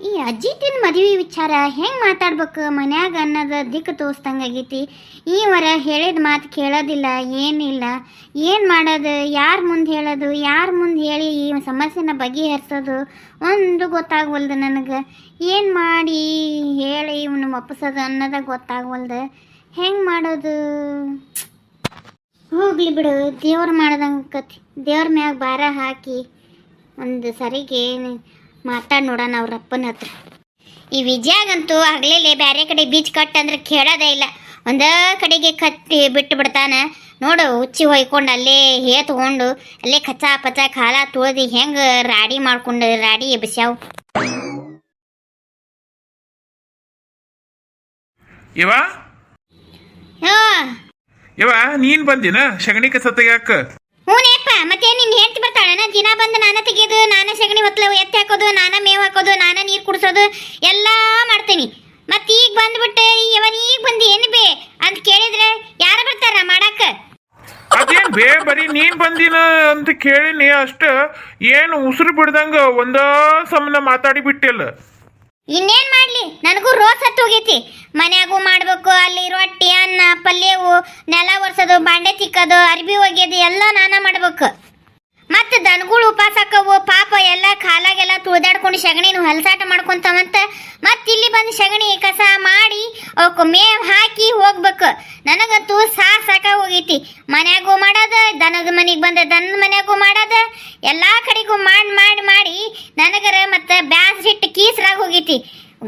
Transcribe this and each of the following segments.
ಈ ಅಜ್ಜಿತಿನ ಮದುವೆ ವಿಚಾರ ಹೆಂಗೆ ಮಾತಾಡ್ಬೇಕು? ಮನ್ಯಾಗ ಅನ್ನೋದು ದಿಕ್ಕು ತೋರಿಸ್ದಂಗಾಗೈತಿ ಈ ವರ ಹೇಳಿದ ಮಾತು ಕೇಳೋದಿಲ್ಲ, ಏನಿಲ್ಲ. ಏನು ಮಾಡೋದು? ಯಾರ ಮುಂದೆ ಹೇಳೋದು? ಯಾರ ಮುಂದೆ ಹೇಳಿ ಈ ಸಮಸ್ಯೆನ ಬಗೆಹರಿಸೋದು? ಒಂದು ಗೊತ್ತಾಗವಲ್ದು ನನಗೆ. ಏನು ಮಾಡಿ ಹೇಳಿ ಇವನು ಒಪ್ಪಿಸೋದು ಅನ್ನೋದ ಗೊತ್ತಾಗವಲ್ದು. ಹೆಂಗೆ ಮಾಡೋದು? ಹೋಗ್ಲಿ ಬಿಡು, ದೇವ್ರು ಮಾಡ್ದಂಗೆ ಕತಿ ದೇವ್ರ ಮ್ಯಾಗ ಭಾರ ಹಾಕಿ. ಒಂದು ಸರಿಗೆ ಮಾತಾಡಿ ನೋಡೋಣ ಅವ್ರ ಅಪ್ಪನ ಹತ್ರ. ಈ ವಿಜಯಾಗಂತೂ ಆಗ್ಲೇ ಬೇರೆ ಕಡೆ ಬೀಚ್ ಕಟ್ ಅಂದ್ರೆ ಕೇಳೋದೇ ಇಲ್ಲ. ಒಂದ ಕಡೆಗೆ ಕತ್ತಿ ಬಿಟ್ಟು ಬಿಡ್ತಾನ. ನೋಡು ಉಚ್ಚಿ ಹೊಯ್ಕೊಂಡು ಅಲ್ಲೇ ಹೇ ತಗೊಂಡು ಅಲ್ಲೇ ಕಚ್ಚಾ ಪಚ್ಚ ಕಾಲ ತುಳಿದು ಹೆಂಗ ರಾಡಿ ಮಾಡ್ಕೊಂಡು ರಾಡಿ ಎಬ್ಸ್ಯಾವ್. ಇವ? ಹಾ. ಇವ ನೀನ್ ಬಂದಿನ? ಸಗಣಿ ಕಸ ತೆಗ್ಯಾಕ? ಹ್ಞೂನೇಪ್ಪ ಮತ್ತೆ ನಿನ್ನ ಹೆಂಡತಿ ಬರ್ತಾಳನ ದಿನ ಬಂದು ನಾನು ತೆಗೆಯೋದು ನಾನು ಸಗಣಿ ಹೊತ್ಲು ಎತ್ತಿ ಹಾಕೋದು ನಾನ ಮೇವು ಹಾಕೋದು ನಾನ ನೀರು ಕುಡಿಸೋದು ಎಲ್ಲ ಮಾಡ್ತೀನಿ. ಮತ್ತೆ ಈಗ ಬಂದ್ಬಿಟ್ಟು ಇವನ್ ಈಗ ಬಂದು ಏನು ಬೇ ಅಂತ ಕೇಳಿದ್ರೆ ಯಾರು ಬರ್ತಾರ ಮಾಡಾಕ? ಅದೇನ್ ಬೇ ಬರೀ ನೀನ್ ಬಂದಿನ ಅಂತ ಕೇಳಿನಿ ಅಷ್ಟ ಏನು ಉಸಿರು ಬಿಡ್ದಂಗ ಒಂದ ಸಮನ ಮಾತಾಡಿ ಬಿಟ್ಟಿಲ್ಲ. ಇನ್ನೇನ್ ಮಾಡ್ಲಿ? ನನಗೂ ರೋಸ್ ಹತ್ತು ಹೋಗೈತಿ. ಮನ್ಯಾಗೂ ಮಾಡ್ಬೇಕು ಅಲ್ಲಿ ರೊಟ್ಟಿ ಅನ್ನ ಪಲ್ಯವು ನೆಲ ಒರ್ಸೋದು ಬಾಂಡೆ ತಿಕ್ಕೋದು ಅರ್ಬಿ ಒಗೆಯೋದು ಎಲ್ಲ ನಾನ ಮಾಡ್ಬೇಕು. ಮತ್ತೆ ದನಗಳು ಉಪವಾಸ ಪಾಪ ಎಲ್ಲ ಕಾಲಾಗೆಲ್ಲ ತೂದಾಡ್ಕೊಂಡು ಸಗಣಿನ ಹಲಸಾಟ ಮಾಡ್ಕೊಂತಾವಂತ. ಮತ್ತೆ ಇಲ್ಲಿ ಬಂದು ಸಗಣಿ ಕಸ ಮಾಡಿ ಅವಕ್ಕೆ ಮೇವ್ ಹಾಕಿ ಹೋಗ್ಬೇಕು. ನನಗಂತೂ ಸಾ ಸಾಕ ಹೋಗೈತಿ ಮನ್ಯಾಗೂ ಮಾಡೋದು, ದನದ ಮನೆಗೆ ಬಂದ ದನದ ಮನ್ಯಾಗೂ ಮಾಡದ. ಎಲ್ಲಾ ಕಡೆಗೂ ಮಾಡಿ ಮಾಡಿ ಮಾಡಿ ನನಗರ ಮತ್ತೆ ಬ್ಯಾಸ್ರಿಟ್ಟು ಕೀಸ್ರಾಗ ಹೋಗೈತಿ.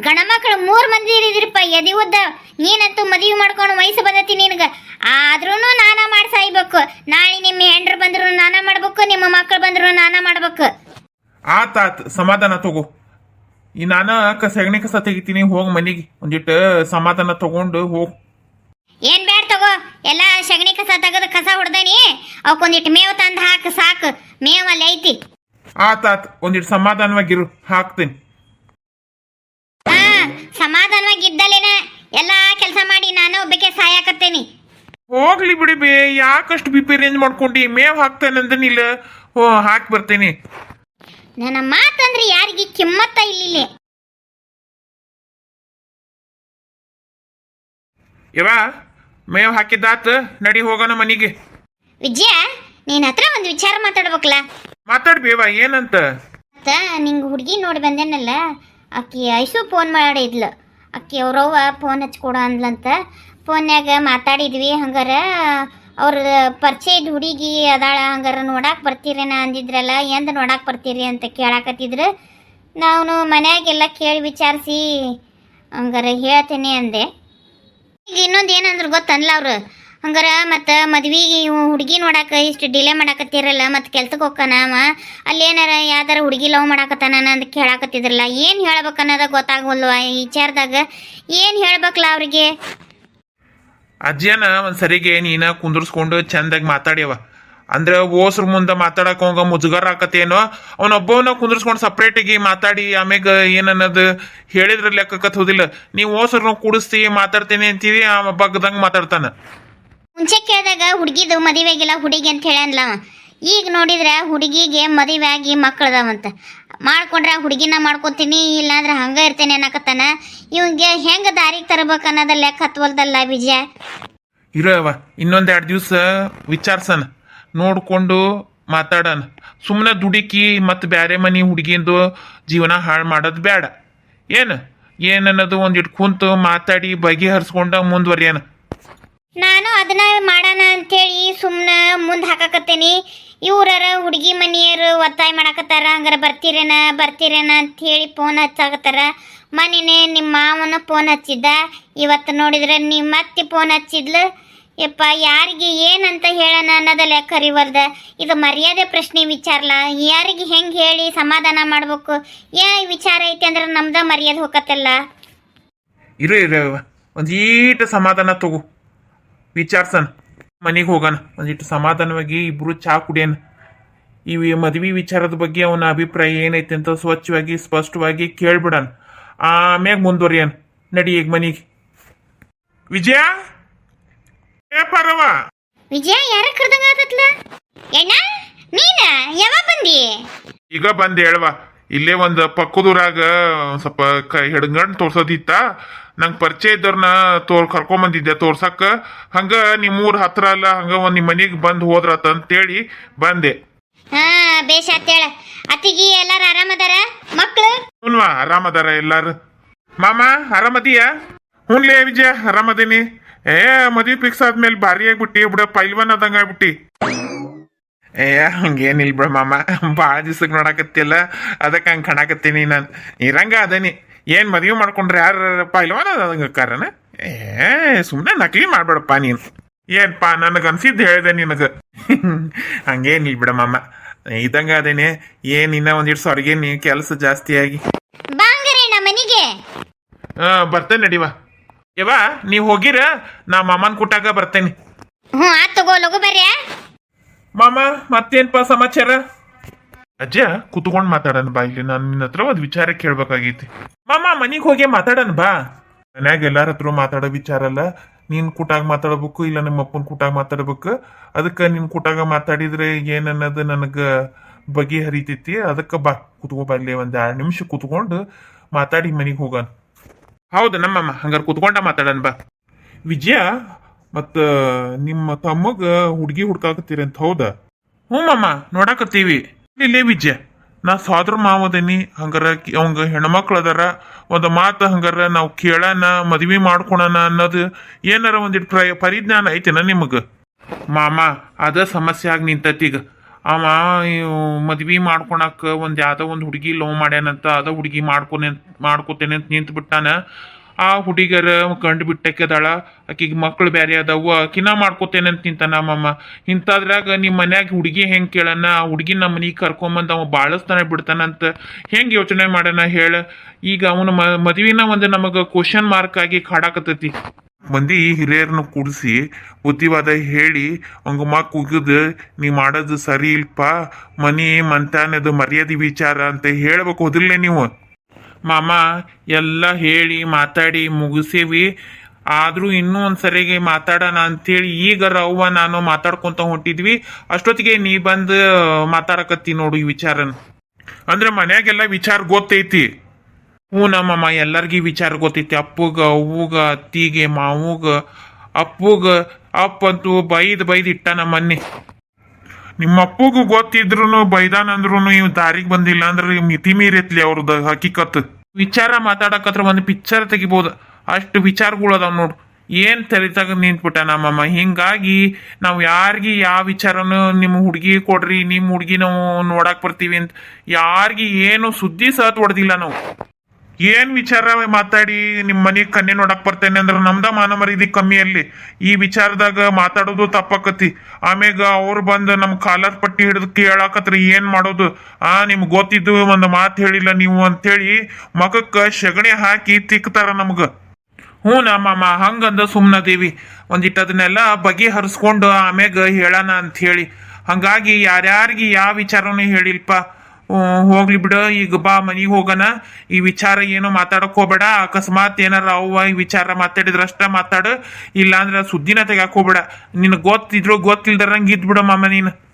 ಗಣಮಕ್ಕಳು ಮೂರು ಮಂದಿ ಇರಿದ್ರಪ್ಪ ಎದಿ ಉದ್ದ. ನೀನಂತೂ ಮದುವೆ ಮಾಡ್ಕೊಂಡು ವಯಸ್ಸು ಬಂದತಿ ನಿನಗೆ. ಆದ್ರೂ ನಾನ ಮಾಡಿ ಸಾಯ್ಬೇಕು ನಾಳೆ ನಿಮ್ಮ ಹೆಂಡ್ರು ಬಂದ್ರು ನಾನ ಮಾಡ್ಬೇಕು ನಿಮ್ಮ ಮಕ್ಕಳು ಬಂದ್ರು ನಾನ ಮಾಡ್ಬೇಕು. ಆತಾತ್ ಸಮಾಧಾನ ತಗೋ. ಈ ನಾನ ಕ ಸಗಣಿ ಕಸ ತೆಗಿತೀನಿ ಹೋಗ ಮನೆಗೆ. ಒಂದಿಟ್ಟು ಸಮಾಧಾನ ತಗೊಂಡು ಹೋಗ್. ಏನ್ ಬೇಡ ತಗೋ ಎಲ್ಲ ಸೆಗಣಿ ಕಸ ತೆಗೆದು ಕಸ ಹೊಡ್ದೇನಿ ಅವಕ್ಕೊಂದಿಟ್ಟು ಮೇವು ತಂದು ಹಾಕು ಸಾಕು. ಮೇವ್ ಅಲ್ಲಿ ಐತಿ. ಆತಾತ್ ಒಂದಿಟ್ಟು ಸಮಾಧಾನವಾಗಿರು ಹಾಕ್ತೀನಿ. ಹಾ ಸಮಾಧಾನವಾಗಿ ಇದ್ದಲೇನ ಎಲ್ಲಾ ಕೆಲಸ ಮಾಡಿ ನಾನು ಒಬ್ಬಕ್ಕೆ ಸಾಯಾಕತ್ತೇನಿ. ಹೋಗ್ಲಿ ಬಿಡಿ ಬೇ ಯಾಕಷ್ಟು ಬಿ ಪಿ ರೇಂಜ್ ಮಾಡ್ಕೊಂಡಿ ಮೇವ್ ಹಾಕ್ತೇನಂದನಿಲ್ಲ ಓ ಹಾಕಿ ಬರ್ತೀನಿ. ನನ್ನ ಮಾತಂದ್ರೆ ಯಾರಿಗೆ ಕಿಮ್ಮತ್ತ ಇಲ್ಲಿ ಇವ ಮೇವ್ ಹಾಕಿದ್ದಾತ ನಡಿ ಹೋಗೋಣ ಮನಿಗೆ. ವಿಜಯ ನೀನ್ ಹತ್ರ ಒಂದು ವಿಚಾರ ಮಾತಾಡ್ಬೇಕಲ್ಲ? ಮಾತಾಡ್ ಬೇವ ಏನಂತ? ಮತ್ತ ನಿಂಗೆ ಹುಡುಗಿ ನೋಡಿ ಬಂದೇನಲ್ಲ ಆಕಿ ಐಸು ಫೋನ್ ಮಾಡಿದ್ಲ ಆಕಿ ಅವ್ರವ್ವ ಫೋನ್ ಹಚ್ಕೊಡ ಅಂದ್ಲಂತ ಫೋನ್ಯಾಗ ಮಾತಾಡಿದ್ವಿ, ಹಂಗಾರ ಅವ್ರ ಪರಿಚಯದ ಹುಡುಗಿ ಅದಾಳ, ಹಂಗಾರ ನೋಡಕ್ಕೆ ಬರ್ತೀರೇನ ಅಂದಿದ್ರಲ್ಲ, ಎಂದು ನೋಡಕ್ಕೆ ಬರ್ತೀರಿ ಅಂತ ಕೇಳಾಕತ್ತಿದ್ರು. ನಾನು ಮನೆಯಾಗೆಲ್ಲ ಕೇಳಿ ವಿಚಾರಿಸಿ, ಹಂಗಾರೆ ಹೇಳ್ತೇನೆ ಅಂದೆ. ಈಗ ಇನ್ನೊಂದು ಏನಂದ್ರೆ ಗೊತ್ತನ್ಲ ಅವ್ರು, ಹಂಗಾರ ಮತ್ತು ಮದ್ವಿಗೆ ಹುಡುಗಿ ನೋಡಕ್ಕೆ ಇಷ್ಟು ಡಿಲೇ ಮಾಡಾಕತ್ತಿರಲ್ಲ, ಮತ್ತು ಕೆಲ್ಸಕ್ಕೆ ಹೋಗ್ಕನಾವ ಅಲ್ಲಿ ಏನಾರ ಯಾವ್ದಾರ ಹುಡುಗಿ ಲವ್ ಮಾಡಾಕತ್ತಾನ ಅಂತ ಕೇಳಾಕತ್ತಿದ್ರಲ್ಲ, ಏನು ಹೇಳ್ಬೇಕನ್ನೋದ ಗೊತ್ತಾಗಲ್ವ ಈ ವಿಚಾರದಾಗ? ಏನು ಹೇಳ್ಬೇಕಲ್ಲ ಅವ್ರಿಗೆ? ಅಜ್ಜಿಯನ ಒಂದ್ ಸರಿಗೆ ನೀನ ಕುಂದರ್ಸ್ಕೊಂಡು ಚಂದಾಗಿ ಮಾತಾಡ್ಯವ. ಅಂದ್ರೆ ಓಸ್ರ ಮುಂದೆ ಮಾತಾಡಕ್ ಹೋಗ ಮುಜುಗರ ಆಕತ್ತೇನೋ ಅವನೊಬ್ಬವನ್ನ ಕುಂದರ್ಸ್ಕೊಂಡು ಆಗಿ ಮಾತಾಡಿ ಆಮ್ಯಾಗ ಏನನ್ನೋದು ಹೇಳಿದ್ರ ಲೆಕ್ಕಕ್ಕೆ ಹೋದಿಲ್ಲ. ನೀವು ಓಸ್ರನ್ನ ಕೂಡಿಸ್ತಿ, ಮಾತಾಡ್ತೇನೆ ಅಂತೀವಿ, ಆ ಬಗ್ದಂಗೆ ಮಾತಾಡ್ತಾನ. ಮುಂಚೆ ಕೇಳಿದಾಗ ಹುಡುಗಿದು ಮದುವೆ ಆಗಿಲ್ಲ ಹುಡುಗಿ ಅಂತ ಹೇಳನ್ಲ ಈಗ ನೋಡಿದ್ರೆ ಹುಡುಗಿಗೆ ಮದುವೆ ಆಗಿ ಮಕ್ಕಳದಾವಂತ. ಮಾಡ್ಕೊಂಡ್ರೆ ಹುಡುಗಿನ ಮಾಡ್ಕೊತೀನಿ, ಇಲ್ಲಾಂದ್ರೆ ಹಂಗ ಇರ್ತೇನೆ ಅನ್ನಕತ್ತಾನ. ಇವಂಗೆ ಹೆಂಗ ದಾರಿಗೆ ತರಬೇಕು ಅನ್ನೋದ ಲೆಕ್ಕ ಹತ್ವಲ್ದಲ್ಲ ವಿಜಯ ಇರೋವ ಇನ್ನೊಂದೆರಡು ದಿವ್ಸ ವಿಚಾರ್ಸನ ನೋಡ್ಕೊಂಡು ಮಾತಾಡೋಣ ಸುಮ್ಮನೆ ದುಡುಕಿ ಮತ್ತು ಬ್ಯಾರೆ ಮನಿ ಹುಡುಗಿಂದು ಜೀವನ ಹಾಳು ಮಾಡೋದು ಬೇಡ ಏನು? ಏನನ್ನೋದು ಒಂದಿಟ್ಟು ಕುಂತು ಮಾತಾಡಿ ಬಗೆಹರಿಸ್ಕೊಂಡ ಮುಂದುವರಿಯೋಣ ನಾನು ಅದನ್ನ ಮಾಡೋಣ ಅಂತೇಳಿ ಸುಮ್ಮನೆ ಮುಂದೆ ಹಾಕಾಕತ್ತೇನಿ. ಇವ್ರರ ಹುಡುಗಿ ಮನೆಯವರು ಒತ್ತಾಯ ಮಾಡಕತ್ತಾರ, ಹಂಗಾರ ಬರ್ತೀರೇನ ಬರ್ತೀರೇನ ಅಂತೇಳಿ ಫೋನ್ ಹಚ್ಚಾಕತ್ತಾರ. ಮನೇನೆ ನಿಮ್ಮ ಮಾವನ ಫೋನ್ ಹಚ್ಚಿದ್ದ. ಇವತ್ತು ನೋಡಿದ್ರೆ ನಿಮ್ಮ ಮತ್ತೆ ಫೋನ್ ಹಚ್ಚಿದ್ಲು. ಯಪ್ಪ, ಯಾರಿಗೆ ಏನಂತ ಹೇಳೋಣ ಅನ್ನೋದ ಲೆಕ್ಕ ಅರಿವಲ್ದ ಇದು ಮರ್ಯಾದೆ ಪ್ರಶ್ನೆ ವಿಚಾರಲ್ಲ. ಯಾರಿಗೆ ಹೆಂಗೆ ಹೇಳಿ ಸಮಾಧಾನ ಮಾಡಬೇಕು? ಏ ವಿಚಾರ ಐತಿ ಅಂದ್ರೆ ನಮ್ದ ಮರ್ಯಾದೆ ಹೋಗತ್ತಲ್ಲ. ಇರು ಒಂದು ಒಂದೀಟ ಸಮಾಧಾನ ತಗೋ. ವಿಚಾರ್ಸನ್. ಮನೆಗೆ ಹೋಗೋಣ ಒಂದಿಟ್ಟು ಸಮಾಧಾನವಾಗಿ ಇಬ್ಬರು ಚಹಾ ಕುಡಿಯೋಣ ಈ ಮದುವೆ ವಿಚಾರದ ಬಗ್ಗೆ ಅವನ ಅಭಿಪ್ರಾಯ ಏನೈತೆ ಅಂತ ಸ್ವಚ್ಛವಾಗಿ ಸ್ಪಷ್ಟವಾಗಿ ಕೇಳ್ಬಿಡಣ ಆಮ್ಯಾಗ ಮುಂದುವರಿಯನ್ ನಡಿ ಈಗ ಮನೆಗೆ. ವಿಜಯ? ಏ ಪರವ? ವಿಜಯ ಯಾರ ಕರ್ದಂಗ ಆತತ್ಲ? ಎಣ್ಣ ನೀನ ಯಾವಾಗ ಬಂದಿ? ಈಗ ಬಂದ್ ಹೇಳುವ. ಇಲ್ಲೇ ಒಂದು ಪಕ್ಕದೂರಾಗ ಸ್ವಲ್ಪ ಕೈ ತೋರ್ಸೋದಿತ್ತ? ನಂಗೆ ಪರಿಚಯ ಇದ್ದವ್ರನ್ನ ತೋರ್ ಕರ್ಕೊಂಬಂದಿದ್ದೆ ತೋರ್ಸಕ್ಕ ಹಂಗ ನಿಮ್ಮೂರ ಹತ್ರ ಅಲ್ಲ ಹಂಗ ಒಂದ್ ನಿಮ್ಮ ಮನೆಗೆ ಬಂದು ಹೋದ್ರತ ಅಂತೇಳಿ ಬಂದೆ. ಹಾ ಬೇಷ್ ಆತೇಳ ಅತ್ತಿಗಿ ಎಲ್ಲಾರು ಆರಾಮದಾರ ಮಕ್ಳು? ಹುನ್ವಾ ಆರಾಮದಾರ ಎಲ್ಲಾರು. ಮಾಮ ಆರಾಮದಿಯ ಹುನ್ಲೇ ವಿಜಯ ಆರಾಮದೀನಿ ಏ ಮದ್ವಿ ಫಿಕ್ಸ್ ಆದ್ಮೇಲೆ ಭಾರಿ ಆಗ್ಬಿಟ್ಟಿ ಬಿಡ ಪೈಲ್ವಾನ್ ಆದಂಗ ಆಗ್ಬಿಟ್ಟಿ. ಏ ಹಂಗೇನಿಲ್ಲ ಬಿಡ ಮಾಮ. ಭಾಳ ದಿವ್ಸಕ್ಕೆ ನೋಡಕತ್ತಿಲ್ಲ ಅದಕ್ಕೆ ಹಂಗೆ ಕಾಣಕತ್ತೀನಿ ನಾನು. ಇರಂಗ ಅದನಿ. ಏನು ಮದುವೆ ಮಾಡ್ಕೊಂಡ್ರೆ ಯಾರು ಪೈಲ್ವಾನ್ ಅದಂಗೆ ಕಾರಣ. ಏ ಸುಮ್ಮನೆ ನಕಲಿ ಮಾಡ್ಬೇಡಪ್ಪ ನೀನು. ಏನಪ್ಪ ನನಗೆ ಅನ್ಸಿದ್ದು ಹೇಳಿದೆ ನಿನಗೆ. ಹಂಗೇನಿಲ್ ಬಿಡಮ್ಮ ಇದಂಗ ಅದೇನೆ ಏನ್ ಇನ್ನ ಒಂದಿಟ್ಟು ಹೊರಗೆ ನೀ ಕೆಲಸ ಜಾಸ್ತಿ ಆಗಿ. ಬಾಂಗರೇಣ ಮನಿಗೆ. ಬರ್ತೇನೆ ನಡಿವ ಯವ್ವ ನೀವು ಹೋಗಿರ? ನಾ ಮಾಮನ್ ಕುಟಾಗ ಬರ್ತೇನೆ. ಹ್ಞೂ ಆತ್ ತಗೋ ಲಗು ಬರ್ಯಾ ಮಾಮ ಮತ್ತೇನ್ಪ ಸಮಾಚಾರ? ಅಜ್ಜ, ಕುತ್ಕೊಂಡು ಮಾತಾಡೋಣ ಬಾ. ಇಲ್ಲಿ ನಾನು ನಿನ್ನ ಹತ್ರ ಒಂದು ವಿಚಾರ ಕೇಳ್ಬೇಕಾಗೈತಿ. ಮಾಮ, ಮನೆಗೆ ಹೋಗಿ ಮಾತಾಡೋಣ ಬಾ. ಮನ್ಯಾಗ ಎಲ್ಲಾರ ಹತ್ರ ಮಾತಾಡೋ ವಿಚಾರ ಅಲ್ಲ. ನೀನ್ ಕೂಟಾಗ ಮಾತಾಡ್ಬೇಕು, ಇಲ್ಲ ನಿಮ್ಮ ಅಪ್ಪನ ಕೂಟಾಗ ಮಾತಾಡ್ಬೇಕು. ಅದಕ್ಕೆ ನಿನ್ ಕೂಟಾಗ ಮಾತಾಡಿದ್ರೆ ಏನನ್ನದು ನನಗೆ ಬಗೆ ಹರಿತೈತಿ. ಅದಕ್ಕೆ ಬಾ, ಕೂತ್ಕೋ ಬಾ ಇಲ್ಲಿ ಒಂದ್ ಎರಡು ನಿಮಿಷ ಕುತ್ಕೊಂಡು ಮಾತಾಡಿ ಮನೆಗೆ ಹೋಗೋಣ. ಹೌದು ನಮ್ಮಮ್ಮ ಹಂಗಾರೆ ಕುತ್ಕೊಂಡ ಮಾತಾಡೋಣ ಬಾ. ವಿಜಯ, ಮತ್ತು, ನಿಮ್ಮ ತಮ್ಮಗ ಹುಡುಗಿ ಹುಡ್ಕಾಕತ್ತೀರಿ ಅಂತ ಹೌದಾ? ಹ್ಞೂ ಮಮ್ಮ ನೋಡಾಕತ್ತೀವಿ. ಇಲ್ಲೇ ವಿಜಯ. ನಾ ಸಾದ್ರ ಮಾವದನಿ, ಹಂಗಾರ ಅವಂಗ ಹೆಣ್ಮಕ್ಳು ಅದಾರ ಒಂದು ಮಾತು ಹಂಗಾರ ನಾವು ಕೇಳೋಣ ಮದ್ವಿ ಮಾಡ್ಕೊಳನ ಅನ್ನೋದು ಏನಾರ ಒಂದಿಟ್ಟು ಪ್ರಯ ಪರಿಜ್ಞಾನ ಐತೆನ ನಿಮಗ? ಮಾಮ, ಅದ ಸಮಸ್ಯೆ ಆಗಿ ನಿಂತೈತಿ ಈಗ. ಅವ ಮದ್ವಿ ಮಾಡ್ಕೊಳಕ್ ಒಂದ್ ಯಾವ್ದೋ ಒಂದ್ ಹುಡುಗಿ ಲವ್ ಮಾಡ್ಯಾನಂತ, ಅದ ಹುಡುಗಿ ಮಾಡ್ಕೊನೆ ಮಾಡ್ಕೋತೇನೆ ಅಂತ ನಿಂತು ಬಿಟ್ಟಾನ ಆ ಹುಡುಗರ ಕಂಡು ಬಿಟ್ಟಕ್ಕೆದಾಳ ಆಕಿಗೆ ಮಕ್ಕಳು ಬೇರೆ ಅದಾವ. ಆಕಿನ ಮಾಡ್ಕೋತೇನೆ ಅಂತ ನಿಂತಾನ ನಮ್ಮಮ್ಮ ಇಂಥದ್ರಾಗ ನಿಮ್ಮ ಮನ್ಯಾಗ ಹುಡುಗಿ ಹೆಂಗೆ ಕೇಳನ? ಆ ಹುಡುಗಿ ನಮ್ಮ ಮನೆಗೆ ಕರ್ಕೊಂಬಂದು ಅವ ಬಾಳಸ್ತಾನೆ ಬಿಡ್ತಾನಂತ ಹೆಂಗೆ ಯೋಚನೆ ಮಾಡೋಣ ಹೇಳ. ಈಗ ಅವನ ಮ, ಮದುವಿನ ಒಂದು ನಮಗೆ ಕ್ವಶನ್ ಮಾರ್ಕ್ ಆಗಿ ಕಾಡಾಕತ್ತೈತಿ. ಮಂದಿ ಹಿರಿಯರನ್ನ ಕೂಡಿಸಿ ಬುದ್ಧಿವಾದ ಹೇಳಿ ಅವಂಗ ಮಕ್ ಉಗಿದು ನೀ ಮಾಡೋದು ಸರಿ ಇಲ್ಪ. ಮನಿ ಮಂತಾನದು ಮರ್ಯಾದೆ ವಿಚಾರ ಅಂತ ಹೇಳ್ಬೇಕು. ಹೋದಿಲ್ಲೇ ನೀವು. ಮಾಮ, ಎಲ್ಲ ಹೇಳಿ ಮಾತಾಡಿ ಮುಗಿಸೀವಿ. ಆದರೂ ಇನ್ನೂ ಒಂದು ಸರಿಗೆ ಮಾತಾಡೋಣ ಅಂಥೇಳಿ ಈಗ ರವ್ವ ನಾನು ಮಾತಾಡ್ಕೊತ ಹೊಂಟಿದ್ವಿ. ಅಷ್ಟೊತ್ತಿಗೆ ನೀ ಬಂದು ಮಾತಾಡಕತ್ತಿ ನೋಡು ಈ ವಿಚಾರನ. ಅಂದ್ರೆ ಮನ್ಯಾಗೆಲ್ಲ ವಿಚಾರ ಗೊತ್ತೈತಿ. ಹ್ಞೂ ನಮ್ಮಮ್ಮ, ಎಲ್ಲರಿಗೂ ವಿಚಾರ ಗೊತ್ತೈತಿ. ಅಪ್ಪಗ, ಅವ್ವಗ, ಅತ್ತಿಗೆ, ಮಾವುಗ, ಅಪ್ಪಗ ಅಪ್ಪಂತೂ ಬೈದು ಬೈದು ಇಟ್ಟ ನಮ್ಮ ಮೊನ್ನೆ ನಿಮ್ಮ ಅಪ್ಪಗೂ ಗೊತ್ತಿದ್ರು ಬೈದಾನ ಅಂದ್ರೂ ಇವ್ ದಾರಿಗೆ ಬಂದಿಲ್ಲ ಅಂದ್ರೆ ಮಿತಿ ಮೀರಿತ್ಲಿ ಅವ್ರದ್ದು ಹಕೀಕತ್. ವಿಚಾರ ಮಾತಾಡಕತ್ರ ಒಂದು ಪಿಕ್ಚರ್ ತೆಗಿಬೋದು. ಅಷ್ಟು ವಿಚಾರಗಳು ಅದಾವ ನೋಡು. ಏನ್ ತಲೆತಾಗ ನಿಂತ್ಬಿಟ್ಟ ನಮ್ಮಮ್ಮ? ಹಿಂಗಾಗಿ ನಾವು ಯಾರಿಗಿ ಯಾವ ವಿಚಾರನು ನಿಮ್ಮ ಹುಡುಗಿ ಕೊಡ್ರಿ ನಿಮ್ಮ ಹುಡುಗಿ ನಾವು ನೋಡಕ್ ಬರ್ತೀವಿ ಅಂತ ಯಾರಿಗಿ ಏನು ಸುದ್ದಿ ಸಹ ಹೊಡೆದಿಲ್ಲ ನಾವು. ಏನ್ ವಿಚಾರ ಮಾತಾಡಿ? ನಿಮ್ ಮನೆಗೆ ಕನ್ನೆ ನೋಡಕ್ ಬರ್ತೇನೆ ಅಂದ್ರೆ ನಮ್ದ ಮಾನ ಕಮ್ಮಿ ಅಲ್ಲಿ ಈ ವಿಚಾರದಾಗ ಮಾತಾಡೋದು ತಪ್ಪಕತಿ. ಆಮೇಗ ಅವ್ರು ಬಂದು ನಮ್ ಕಾಲರ್ ಪಟ್ಟಿ ಹಿಡಿದು ಕೇಳಾಕತ್ರಿ ಏನ್ ಮಾಡೋದು? ಆ, ನಿಮ್ ಗೊತ್ತಿದ್ದು ಒಂದು ಮಾತು ಹೇಳಿಲ್ಲ ನೀವು ಅಂತೇಳಿ ಮಗಕ್ಕ ಸೆಗಣಿ ಹಾಕಿ ತಿಕ್ತಾರ ನಮ್ಗ. ಹ್ಞೂ ನಮ್ಮಮ್ಮ ಹಂಗಂದ ಸುಮ್ನದೇವಿ ಒಂದಿಟ್ಟು ಅದನ್ನೆಲ್ಲ ಬಗೆಹರಿಸ್ಕೊಂಡು ಆಮ್ಯಾಗ ಹೇಳೋಣ ಅಂತ ಹೇಳಿ. ಹಂಗಾಗಿ ಯಾರ್ಯಾರಿಗೆ ಯಾವ ವಿಚಾರನೂ ಹೇಳಿಲ್ಪ? ಹೋಗ್ಲಿ ಬಿಡು, ಈಗ ಬಾ, ಮನೆಗೆ ಹೋಗೋಣ. ಈ ವಿಚಾರ ಏನೋ ಮಾತಾಡಕ್ ಹೋಗ್ಬೇಡ. ಅಕಸ್ಮಾತ್ ಏನಾರ ಅವ್ವ ಈ ವಿಚಾರ ಮಾತಾಡಿದ್ರ ಅಷ್ಟ ಮಾತಾಡು. ಇಲ್ಲಾಂದ್ರ ಸುದ್ದಿನ ತೆಗಾಕ್ ಹೋಗ್ಬೇಡ. ನಿನಗೆ ಗೊತ್ತಿದ್ರು ಗೊತ್ತಿಲ್ದರಂಗೆ ಇದ್ಬಿಡಮ್ಮ ನೀನು.